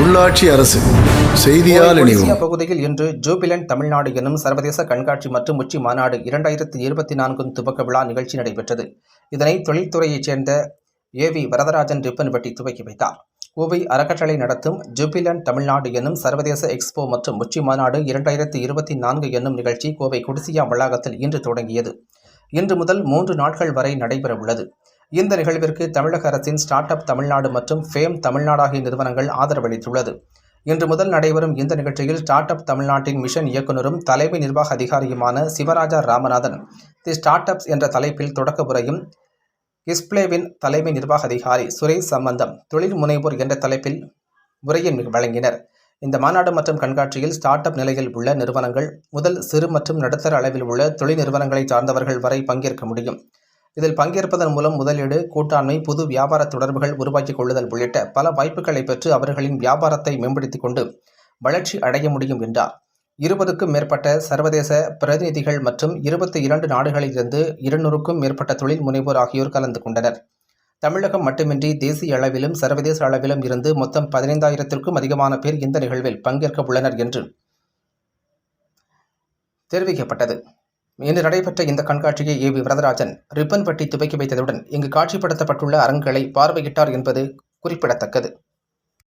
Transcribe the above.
உள்ளாட்சி அரசு செய்தியால் இணைவோம். பகுதியில் இன்று ஜூபிலண்ட் தமிழ்நாடு எனும் சர்வதேச கண்காட்சி மற்றும் உச்சி மாநாடு இரண்டாயிரத்தி இருபத்தி நான்கு துவக்க விழா நிகழ்ச்சி நடைபெற்றது. இதனை தொழில்துறையைச் சேர்ந்த ஏ வி வரதராஜன் ரிப்பன் வெட்டி துவக்கி வைத்தார். கோவை அறக்கட்டளை நடத்தும் ஜூபிலண்ட் தமிழ்நாடு எனும் சர்வதேச எக்ஸ்போ மற்றும் உச்சி மாநாடு இரண்டாயிரத்தி இருபத்தி நான்கு என்னும் நிகழ்ச்சி கோவை குடிசியா வளாகத்தில் இன்று தொடங்கியது. இன்று முதல் மூன்று நாட்கள் வரை நடைபெற உள்ளது இந்த நிகழ்விற்கு தமிழக அரசின் ஸ்டார்ட் அப் தமிழ்நாடு மற்றும் ஃபேம் தமிழ்நாடு ஆகிய நிறுவனங்கள் ஆதரவளித்துள்ளது இன்று முதல் நடைபெறும் இந்த நிகழ்ச்சியில் ஸ்டார்ட் அப் தமிழ்நாட்டின் மிஷன் இயக்குனரும் தலைமை நிர்வாக அதிகாரியுமான Sivaraja Ramanathan the startups என்ற தலைப்பில் தொடக்க உரையும் கிஸ்ப்ளேவின் தலைமை நிர்வாக அதிகாரி சுரேஷ் சம்பந்தம் தொழில் முனைவோர் என்ற தலைப்பில் உரையை வழங்கினர். இந்த மாநாடு மற்றும் கண்காட்சியில் ஸ்டார்ட் அப் நிலையில் உள்ள நிறுவனங்கள் முதல் சிறு மற்றும் நடுத்தர அளவில் உள்ள தொழில் நிறுவனங்களை சார்ந்தவர்கள் வரை பங்கேற்க முடியும். இதில் பங்கேற்பதன் மூலம் முதலீடு கூட்டாண்மை புது வியாபார தொடர்புகள் உருவாக்கிக் கொள்ளுதல் உள்ளிட்ட பல வாய்ப்புகளை பெற்று அவர்களின் வியாபாரத்தை மேம்படுத்திக் கொண்டு வளர்ச்சி அடைய முடியும் என்றார். இருபதுக்கும் மேற்பட்ட சர்வதேச பிரதிநிதிகள் மற்றும் இருபத்தி இரண்டு நாடுகளிலிருந்து இருநூறுக்கும் மேற்பட்ட தொழில் முனைவோர் ஆகியோர் கலந்து கொண்டனர். தமிழகம் மட்டுமின்றி தேசிய அளவிலும் சர்வதேச அளவிலும் இருந்து மொத்தம் பதினைந்தாயிரத்திற்கும் அதிகமான பேர் இந்த நிகழ்வில் பங்கேற்க உள்ளனர் என்று தெரிவிக்கப்பட்டது. இன்று நடைபெற்ற இந்த கண்காட்சியை ஏ வி வரதராஜன் ரிப்பன் பட்டி துவக்கி வைத்ததுடன் இங்கு காட்சிப்படுத்தப்பட்டுள்ள அரங்குகளை பார்வையிட்டார் என்பது குறிப்பிடத்தக்கது.